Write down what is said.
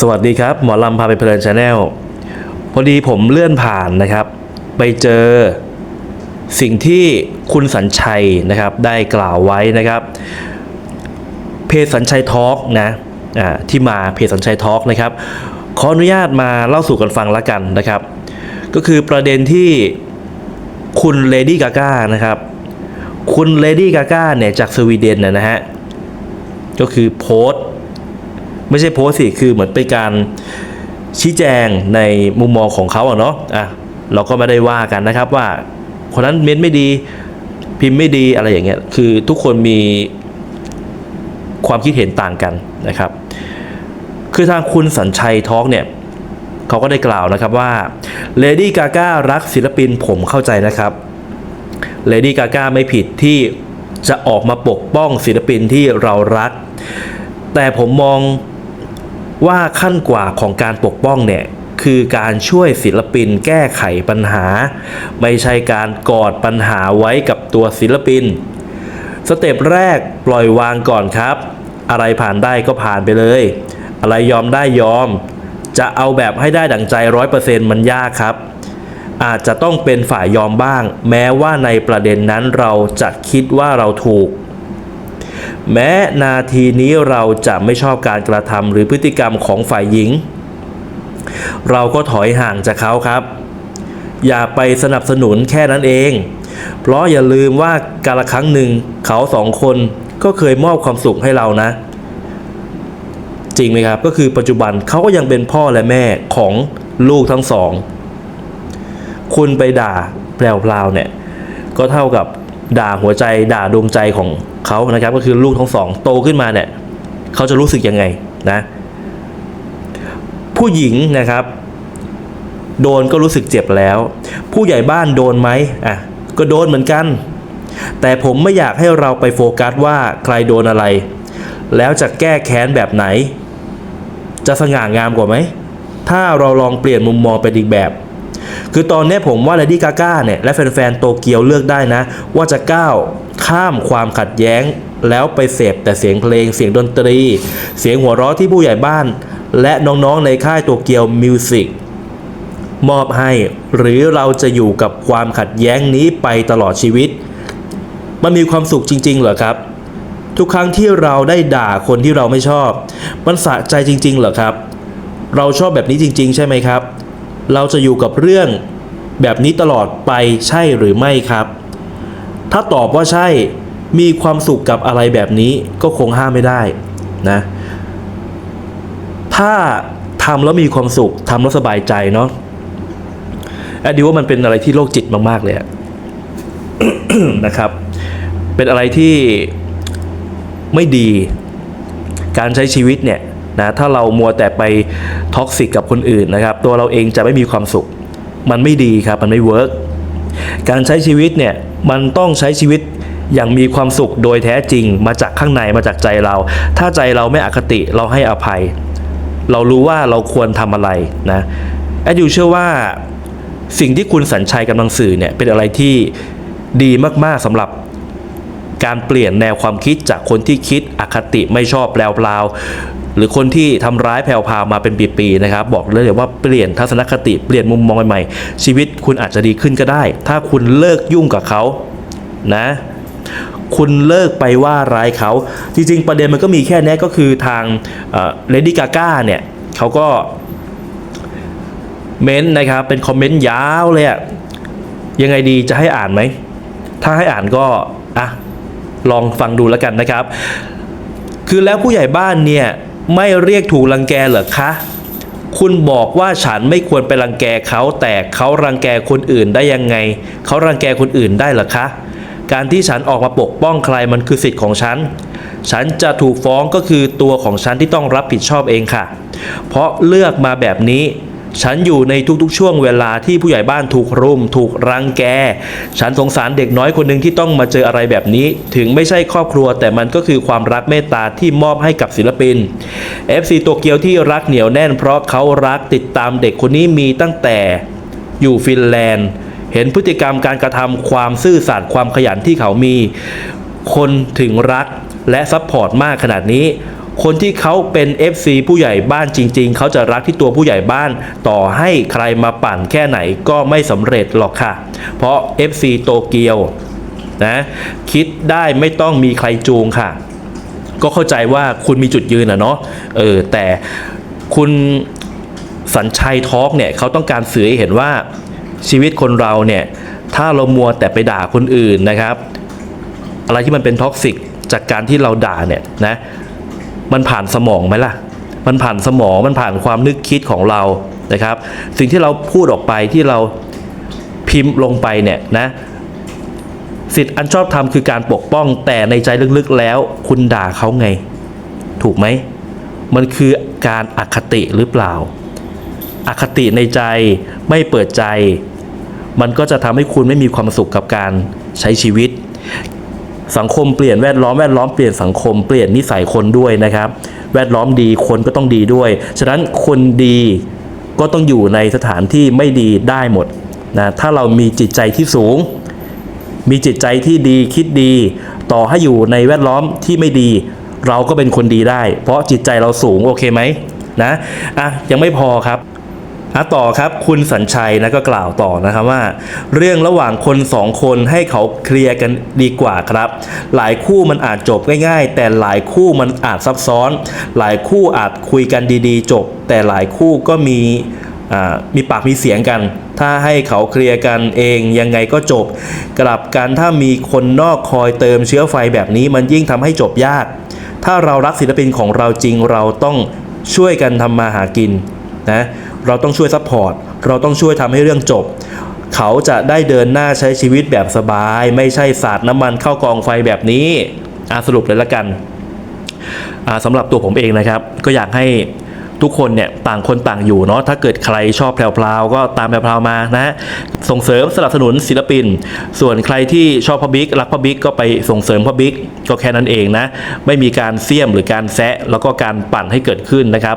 สวัสดีครับ หมอลำพาไปเพลินชาแนลพอดีผมเลื่อนผ่านนะครับ ไปเจอสิ่งที่คุณสัญชัยนะครับ ได้กล่าวไว้นะครับ เพจสัญชัยทอล์กนะที่มาเพจสัญชัยทอล์กนะครับ ขออนุญาตมาเล่าสู่กันฟังละกันนะครับ ก็คือประเด็นที่คุณเลดี้กาก้านะครับ คุณเลดี้กาก้าเนี่ยจากสวีเดนนะนะฮะก็คือโพสต์ ไม่ใช่โพสสิคือเหมือนเป็นการชี้แจงในมุมมองของเขาอะเนาะอะเราก็ไม่ได้ว่ากันนะครับว่าคนนั้นเม้นไม่ดีพิมพ์ไม่ดีอะไรอย่างเงี้ยคือทุกคนมีความคิดเห็นต่างกันนะครับ คือทางคุณสัญชัยทอล์กเนี่ยเขาก็ได้กล่าวนะครับว่าเลดี้กาก้ารักศิลปินผมเข้าใจนะครับเลดี้กาก้าไม่ผิดที่จะออกมาปกป้องศิลปินที่เรารัก แต่ผมมอง ว่าขั้นกว่าของการปกป้องเนี่ยคือการช่วยศิลปินแก้ไขปัญหา ไม่ใช่การกอดปัญหาไว้กับตัวศิลปิน สเต็ปแรกปล่อยวางก่อนครับ อะไรผ่านได้ก็ผ่านไปเลย อะไรยอมได้ยอม จะเอาแบบให้ได้ดั่งใจร้อยเปอร์เซ็นต์มันยากครับ อาจจะต้องเป็นฝ่ายยอมบ้าง แม้ว่าในประเด็นนั้นเราจะคิดว่าเราถูก แม้นาทีนี้เราจะไม่ชอบการกระทำหรือพฤติกรรมของฝ่ายหญิง เราก็ถอยห่างจากเขาครับ อย่าไปสนับสนุนแค่นั้นเอง เพราะอย่าลืมว่ากาลครั้งหนึ่งเขาสองคนก็เคยมอบความสุขให้เรานะ จริงไหมครับ ก็คือปัจจุบันเขาก็ยังเป็นพ่อและแม่ของลูกทั้งสอง คุณไปด่าแพรวๆเนี่ย ก็เท่ากับด่าหัวใจด่าดวงใจของ เขานะครับก็คือลูกทั้งสองโตขึ้นมาเนี่ยเขาจะรู้สึกยังไงนะ ผู้หญิงนะครับ โดนก็รู้สึกเจ็บแล้ว ผู้ใหญ่บ้านโดนไหมอะก็โดนเหมือนกัน แต่ผมไม่อยากให้เราไปโฟกัสว่าใครโดนอะไร แล้วจะแก้แค้นแบบไหน จะสง่างามกว่าไหม ถ้าเราลองเปลี่ยนมุมมองเป็นอีกแบบ คือตอนนี้ผมว่า Lady Gaga เนี่ยและแฟนๆโตเกียวเลือกได้นะ ว่าจะก้าวข้ามความขัดแย้ง แล้วไปเสพแต่เสียงเพลงเสียงดนตรี เสียงหัวเราะที่ผู้ใหญ่บ้าน และน้องๆในค่ายโตเกียวมิวสิกมอบให้ หรือเราจะอยู่กับความขัดแย้งนี้ไปตลอดชีวิต มันมีความสุขจริง ๆ เหรอครับ ทุกครั้งที่เราได้ด่าคนที่เราไม่ชอบ มันสะใจจริง ๆ เหรอครับ เราชอบแบบนี้จริง ๆ ใช่ไหมครับ เราจะอยู่กับเรื่องแบบนี้ตลอดไปใช่หรือไม่ครับ ถ้าตอบว่าใช่มีความสุขกับอะไรแบบนี้ก็คงห้ามไม่ได้นะ ถ้าทำแล้วมีความสุขทำแล้วสบายใจเนาะแอดดิว่ามันเป็นอะไรที่โรคจิตมาก ๆ เลยนะครับ เป็นอะไรที่ไม่ดี การใช้ชีวิตเนี่ย นะถ้าเรามัวแต่ไปท็อกซิกกับคนอื่นนะครับ ตัวเราเองจะไม่มีความสุข มันไม่ดีครับ มันไม่เวิร์กการใช้ชีวิตเนี่ยมันต้องใช้ชีวิตอย่างมีความสุขโดยแท้จริงมาจากข้างในมาจากใจเรา ถ้าใจเราไม่อคติเราให้อภัย เรารู้ว่าเราควรทำอะไรนะแอดยูเชื่อว่าสิ่งที่คุณสัญชัยกำลังสื่อเนี่ยเป็นอะไรที่ดีมากๆสำหรับ การเปลี่ยนแนวความคิดจากคนที่คิดอคติไม่ชอบแปลวๆหรือคนที่ทำร้ายแผ่วพาวมาเป็นปีๆนะครับ บอกเลยว่าเปลี่ยนทัศนคติเปลี่ยนมุมมองใหม่ๆชีวิตคุณอาจจะดีขึ้นก็ได้ ถ้าคุณเลิกยุ่งกับเขานะคุณเลิกไปว่าร้ายเขา จริงๆ ประเด็นมันก็มีแค่นี้ก็คือทางเลดี้กาก้าเนี่ยเขาก็เม้นต์นะครับ เป็นคอมเมนต์ยาวเลยอะยังไงดีจะให้อ่านไหม ถ้าให้อ่านก็ อะ ลองฟังดูแล้วกันนะครับ คือแล้วผู้ใหญ่บ้านเนี่ยไม่เรียกถูกรังแกเหรอคะคุณบอกว่าฉันไม่ควรไปรังแกเขาแต่เขารังแกคนอื่นได้ยังไง เขารังแกคนอื่นได้เหรอคะ การที่ฉันออกมาปกป้องใครมันคือสิทธิ์ของฉัน ฉันจะถูกฟ้องก็คือตัวของฉันที่ต้องรับผิดชอบเองค่ะ เพราะเลือกมาแบบนี้ ฉันอยู่ในทุกๆ ช่วงเวลาที่ผู้ใหญ่บ้านถูกรุม ถูกรังแก ฉันสงสารเด็กน้อยคนหนึ่งที่ต้องมาเจออะไรแบบนี้ ถึงไม่ใช่ครอบครัว แต่มันก็คือความรักเมตตาที่มอบให้กับศิลปิน FC โตเกียวที่รักเหนียวแน่น เพราะเขารักติดตามเด็กคนนี้มีตั้งแต่อยู่ฟินแลนด์ เห็นพฤติกรรมการกระทำความซื่อสัตย์ความขยันที่เขามี คนถึงรักและซัพพอร์ตมากขนาดนี้ คนที่เขาเป็น FC ผู้ใหญ่บ้านจริง ๆ เขาจะรักที่ตัวผู้ใหญ่บ้าน ต่อให้ใครมาปั่นแค่ไหนก็ไม่สำเร็จหรอกค่ะ เพราะ FC โตเกียวนะคิดได้ไม่ต้องมีใครจูงค่ะ ก็เข้าใจว่าคุณมีจุดยืนอะเนาะเออแต่คุณสัญชัยทอล์กเนี่ยเขาต้องการสื่อให้เห็นว่าชีวิตคนเราเนี่ยถ้าเรามัวแต่ไปด่าคนอื่นนะครับ อะไรที่มันเป็นท็อกซิกจากการที่เราด่าเนี่ยนะ มันผ่านสมองไหมล่ะ มันผ่านสมองมันผ่านความนึกคิดของเรานะครับ สิ่งที่เราพูดออกไปที่เราพิมพ์ลงไปเนี่ยนะสิทธิ์อันชอบธรรมคือการปกป้องแต่ในใจลึกๆแล้ว คุณด่าเขาไง ถูกไหม มันคือการอคติหรือเปล่าอคติในใจไม่เปิดใจ มันก็จะทำให้คุณไม่มีความสุขกับการใช้ชีวิต สังคมเปลี่ยนแวดล้อมแวดล้อมเปลี่ยนสังคมเปลี่ยนนิสัยคนด้วยนะครับ แวดล้อมดีคนก็ต้องดีด้วย ฉะนั้นคนดีก็ต้องอยู่ในสถานที่ไม่ดีได้หมดนะถ้าเรามีจิตใจที่สูง มีจิตใจที่ดีคิดดี ต่อให้อยู่ในแวดล้อมที่ไม่ดี เราก็เป็นคนดีได้ เพราะจิตใจเราสูงโอเคไหมนะอะยังไม่พอครับ อะต่อครับคุณสัญชัยนะก็กล่าวต่อนะครับว่า เรื่องระหว่างคนสองคนให้เขาเคลียร์กันดีกว่าครับ หลายคู่มันอาจจบง่ายๆ แต่หลายคู่มันอาจซับซ้อน หลายคู่อาจคุยกันดีๆ จบ แต่หลายคู่ก็มีมีปากมีเสียงกัน ถ้าให้เขาเคลียร์กันเองยังไงก็จบ กลับกันถ้ามีคนนอกคอยเติมเชื้อไฟแบบนี้มันยิ่งทำให้จบยาก ถ้าเรารักศิลปินของเราจริงเราต้องช่วยกันทำมาหากินนะ เราต้องช่วยซัพพอร์ต เราต้องช่วยทำให้เรื่องจบ เขาจะได้เดินหน้าใช้ชีวิตแบบสบาย ไม่ใช่สาดน้ำมันเข้ากองไฟแบบนี้อะสรุปเลยละกันอ่าสำหรับตัวผมเองนะครับ ก็อยากให้ทุกคนเนี่ยต่างคนต่างอยู่เนาะถ้าเกิดใครชอบแพรวๆก็ตามแพรวมานะส่งเสริมสนับสนุนศิลปิน ส่วนใครที่ชอบพอบิ๊กรักพอบิ๊กก็ไปส่งเสริมพอบิ๊กก็แค่นั้นเองนะ ไม่มีการเสี่ยมหรือการแซะแล้วก็การปั่นให้เกิดขึ้นนะครับ